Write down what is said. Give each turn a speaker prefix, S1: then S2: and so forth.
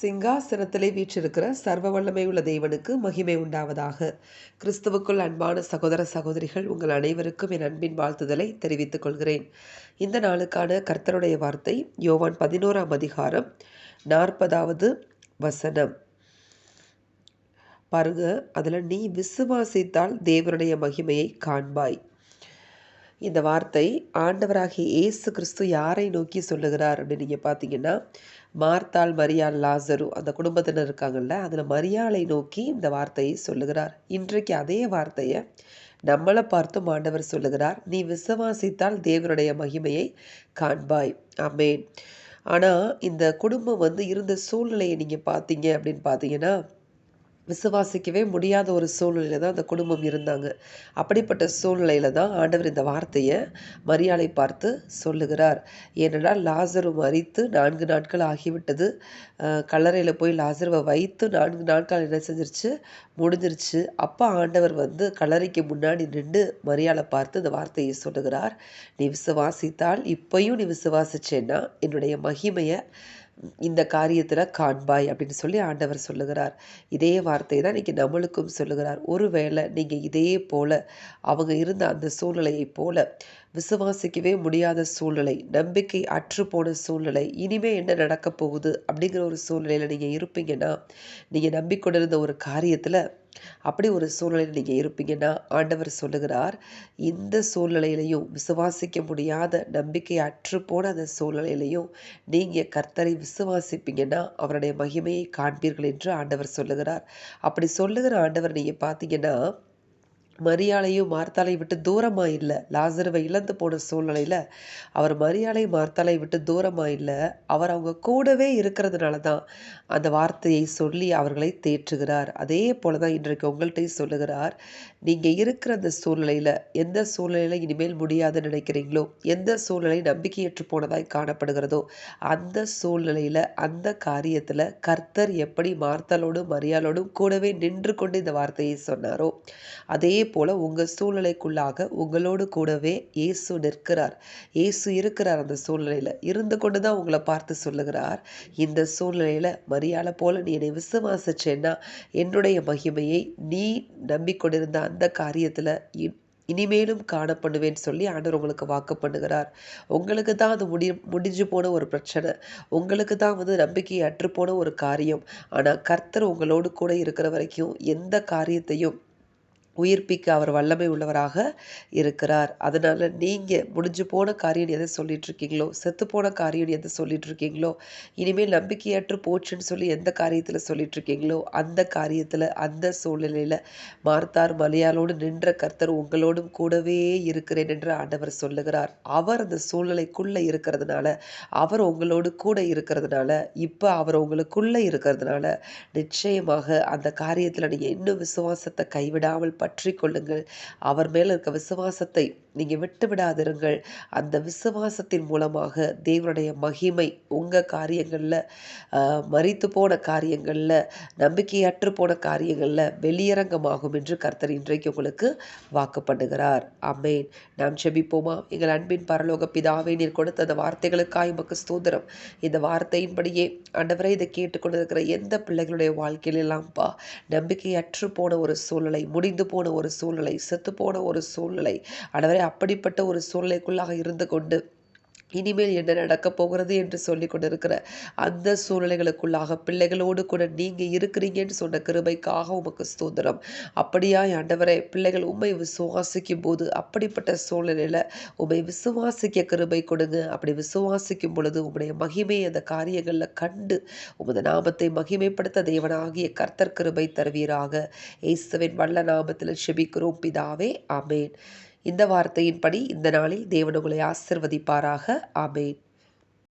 S1: சிங்காசனத்திலே வீற்றிருக்கிற சர்வ வல்லமை உள்ள தேவனுக்கு மகிமை உண்டாவதாக. கிறிஸ்துவுக்குள் அன்பான சகோதர சகோதரிகள் உங்கள் அனைவருக்கும் என் அன்பின் வாழ்த்துதலை தெரிவித்துக் கொள்கிறேன். இந்த நாளுக்கான கர்த்தருடைய வார்த்தை யோவான் பதினோராம் அதிகாரம் நாற்பதாவது வசனம். பாருங்க அதில் நீ விசுவாசித்தால் தேவனுடைய மகிமையை காண்பாய். இந்த வார்த்தை ஆண்டவராகிய இயேசு கிறிஸ்து யாரை நோக்கி சொல்லுகிறார் அப்படின்னு நீங்கள் பார்த்தீங்கன்னா மார்த்தாள் மரியாள் லாசரு அந்த குடும்பத்தினர் இருக்காங்கல்ல அதில் மரியாளை நோக்கி இந்த வார்த்தையை சொல்லுகிறார். இன்றைக்கு அதே வார்த்தையை நம்மளை பார்த்தும் ஆண்டவர் சொல்லுகிறார். நீ விசுவாசித்தால் தேவனுடைய மகிமையை காண்பாய். அமேன் ஆனால் இந்த குடும்பம் வந்து இருந்த சூழ்நிலையை நீங்கள் பார்த்தீங்க அப்படின்னு பார்த்தீங்கன்னா விசுவாசிக்கவே முடியாத ஒரு சூழ்நிலையில் தான் அந்த குடும்பம் இருந்தாங்க. அப்படிப்பட்ட சூழ்நிலையில் தான் ஆண்டவர் இந்த வார்த்தையை மரியாதை பார்த்து சொல்லுகிறார். ஏனென்றால் லாசரு மறித்து நான்கு நாட்கள் ஆகிவிட்டது. கல்லறையில் போய் லாசருவை வைத்து நான்கு நாட்கள் என்ன செஞ்சிருச்சு? முடிஞ்சிருச்சு. அப்போ ஆண்டவர் வந்து கல்லறைக்கு முன்னாடி நின்று மரியாதை பார்த்து இந்த வார்த்தையை சொல்லுகிறார். நீ விசுவாசித்தால் இப்பையும் நீ விசுவாசிச்சேன்னா என்னுடைய மகிமையை இந்த காரியத்தில் காண்பாய் அப்படின்னு சொல்லி ஆண்டவர் சொல்லுகிறார். இதே வார்த்தை தான் இன்றைக்கி நம்மளுக்கும் சொல்லுகிறார். ஒருவேளை நீங்கள் இதே போல் அவங்க இருந்த அந்த சூழ்நிலையை போல விசுவாசிக்கவே முடியாத சூழ்நிலை நம்பிக்கை அற்று போன சூழ்நிலை இனிமேல் என்ன நடக்க போகுது அப்படிங்கிற ஒரு சூழ்நிலையில் நீங்கள் இருப்பீங்கன்னா நீங்கள் நம்பிக்கொண்டிருந்த ஒரு காரியத்தில் அப்படி ஒரு சூழ்நிலையில் நீங்கள் இருப்பீங்கன்னா ஆண்டவர் சொல்லுகிறார் இந்த சூழ்நிலையிலையும் விசுவாசிக்க முடியாத நம்பிக்கை அற்று போன அந்த சூழ்நிலையிலையும் நீங்கள் கர்த்தரை விசுவாசிப்பீங்கன்னா அவருடைய மகிமையை காண்பீர்கள் என்று ஆண்டவர் சொல்லுகிறார். அப்படி சொல்லுகிற ஆண்டவர் நீங்கள் பார்த்தீங்கன்னா மரியாளையும் மார்த்தாலை விட்டு தூரமாக இல்லை. லாசருவை இழந்து போன சூழ்நிலையில் அவர் மரியாதை மார்த்தாலை விட்டு தூரமாக இல்லை. அவர் அவங்க கூடவே இருக்கிறதுனால தான் அந்த வார்த்தையை சொல்லி அவர்களை தேற்றுகிறார். அதே போல தான் இன்றைக்கு உங்கள்கிட்டையும் சொல்லுகிறார். நீங்கள் இருக்கிற அந்த சூழ்நிலையில் எந்த சூழ்நிலையில் இனிமேல் முடியாதுன்னு நினைக்கிறீங்களோ எந்த சூழ்நிலை நம்பிக்கையற்று போனதாய் காணப்படுகிறதோ அந்த சூழ்நிலையில் அந்த காரியத்தில் கர்த்தர் எப்படி மார்த்தாலோடும் மரியாளோடும் கூடவே நின்று கொண்டு இந்த வார்த்தையை சொன்னாரோ அதே போல உங்கள் சூழ்நிலைக்குள்ளாக உங்களோடு கூடவே இயேசு நிற்கிறார். இயேசு இருக்கிறார் அந்த சூழ்நிலையில். இருந்து கொண்டு தான் உங்களை பார்த்து சொல்லுகிறார். இந்த சூழ்நிலையில் மரியாதை போல நீ என்னை விசுவாசிச்சேன்னா என்னுடைய மகிமையை நீ நம்பிக்கொண்டிருந்த அந்த காரியத்தில் இனிமேலும் காணப்படுவேன்னு சொல்லி ஆண்டவர் உங்களுக்கு வாக்கு பண்ணுகிறார். உங்களுக்கு தான் அது முடி முடிஞ்சு போன ஒரு பிரச்சனை. உங்களுக்கு தான் வந்து நம்பிக்கை அற்று போன ஒரு காரியம். ஆனால் கர்த்தர் உங்களோடு கூட இருக்கிற வரைக்கும் எந்த காரியத்தையும் உயிர்ப்பிக்க அவர் வல்லமை உள்ளவராக இருக்கிறார். அதனால் நீங்கள் முடிஞ்சு போன காரியம் எதை சொல்லிகிட்ருக்கீங்களோ செத்து போன காரியம் எதை சொல்லிகிட்ருக்கீங்களோ இனிமேல் நம்பிக்கையற்று போச்சுன்னு சொல்லி எந்த காரியத்தில் சொல்லிகிட்ருக்கீங்களோ அந்த காரியத்தில் அந்த சூழ்நிலையில் மார்த்தார் மலையாளோடு நின்ற கர்த்தர் உங்களோடும் கூடவே இருக்கிறேன் என்று ஆண்டவர் சொல்லுகிறார். அவர் அந்த சூழ்நிலைக்குள்ளே இருக்கிறதுனால அவர் உங்களோடு கூட இருக்கிறதுனால இப்போ அவர் உங்களுக்குள்ளே இருக்கிறதுனால நிச்சயமாக அந்த காரியத்தில் நீங்கள் இன்னும் விசுவாசத்தை கைவிடாமல் பற்றி கொள்ளுங்கள். அவர் மேல் இருக்க விசுவாசத்தை நீங்கள் விட்டு விடாதிருங்கள். அந்த விசுவாசத்தின் மூலமாக தேவனுடைய மகிமை உங்கள் காரியங்களில் மறித்து போன காரியங்களில் நம்பிக்கையற்று போன காரியங்களில் வெளியரங்கமாகும் என்று கர்த்தர் இன்றைக்கு உங்களுக்கு வாக்கு பண்ணுகிறார். அம்மேன் நாம் செபிப்போமா? எங்கள் அன்பின் பரலோக பிதாவை நீர் கொடுத்த அந்த வார்த்தைகளுக்காக உமக்கு ஸ்தோத்திரம். இந்த வார்த்தையின்படியே ஆண்டவரை இதை கேட்டுக்கொண்டிருக்கிற எந்த பிள்ளைகளுடைய வாழ்க்கையிலெல்லாம்ப்பா நம்பிக்கையற்று போன ஒரு சூழ்நிலை முடிந்து போன ஒரு சூழ்நிலை செத்து போன ஒரு சூழ்நிலை ஆண்டவரை அப்படிப்பட்ட ஒரு சூழ்நிலைக்குள்ளாக இருந்து கொண்டு இனிமேல் என்ன நடக்கப் போகிறது என்று சொல்லி கொண்டிருக்கிற அந்த சூழ்நிலைகளுக்குள்ளாக பிள்ளைகளோடு கூட நீங்கள் இருக்கிறீங்கன்னு சொன்ன கிருபைக்காக உமக்கு ஸ்தோத்திரம். அப்படியா ஆண்டவரே பிள்ளைகள் உண்மை விசுவாசிக்கும் போது அப்படிப்பட்ட சூழ்நிலையில் உண்மை விசுவாசிக்க கிருபை கொடுங்க. அப்படி விசுவாசிக்கும் பொழுது உங்களுடைய மகிமையை அந்த காரியங்களில் கண்டு உமது நாமத்தை மகிமைப்படுத்த தேவனாகிய கர்த்தர் கிருபை தருவீராக. இயேசுவின் வல்ல நாமத்தில் செபிக்கிறோம் பிதாவே ஆமேன். இந்த வார்த்தையின்படி இந்த நாளில் தேவன் உங்களை ஆசிர்வதிப்பாராக. ஆமேன்.